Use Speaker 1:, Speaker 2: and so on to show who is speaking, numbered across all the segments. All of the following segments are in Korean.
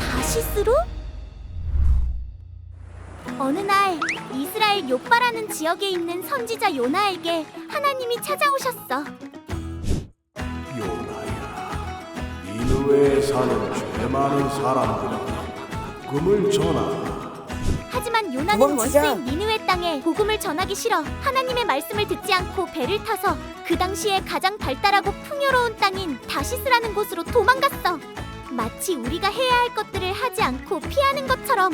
Speaker 1: 다시스로? 어느 날 이스라엘 요빠라는 지역에 있는 선지자 요나에게 하나님이 찾아오셨어.
Speaker 2: 요나야, 니느웨에 사는 죄 많은 사람들에게 복음을 전하라.
Speaker 1: 하지만 요나는
Speaker 3: 도망치자.
Speaker 1: 원수인 니느웨 땅에 복음을 전하기 싫어 하나님의 말씀을 듣지 않고 배를 타서 그 당시에 가장 발달하고 풍요로운 땅인 다시스라는 곳으로 도망갔어. 마치 우리가 해야 할 것들을 하지 않고 피하는 것처럼.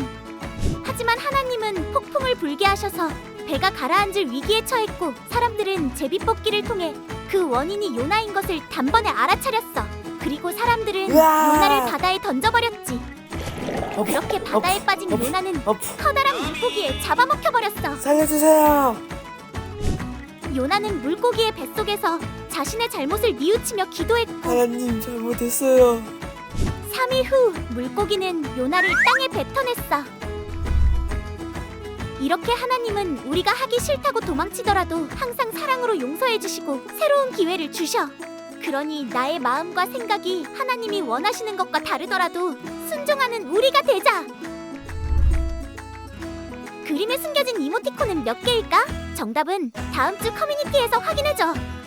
Speaker 1: 하지만 하나님은 폭풍을 불게 하셔서 배가 가라앉을 위기에 처했고 사람들은 제비 뽑기를 통해 그 원인이 요나인 것을 단번에 알아차렸어. 그리고 사람들은
Speaker 3: 으아!
Speaker 1: 요나를 바다에 던져버렸지.
Speaker 3: 어,
Speaker 1: 그렇게 바다에 빠진
Speaker 3: 어,
Speaker 1: 요나는
Speaker 3: 어,
Speaker 1: 커다란 물고기에 잡아먹혀 버렸어.
Speaker 3: 살려주세요.
Speaker 1: 요나는 물고기의 뱃속에서 자신의 잘못을 뉘우치며 기도했고
Speaker 3: 하나님 잘못했어요.
Speaker 1: 3일 후 물고기는 요나를 땅에 뱉어냈어. 이렇게 하나님은 우리가 하기 싫다고 도망치더라도 항상 사랑으로 용서해 주시고 새로운 기회를 주셔. 그러니 나의 마음과 생각이 하나님이 원하시는 것과 다르더라도 순종하는 우리가 되자. 그림에 숨겨진 이모티콘은 몇 개일까? 정답은 다음 주 커뮤니티에서 확인해줘.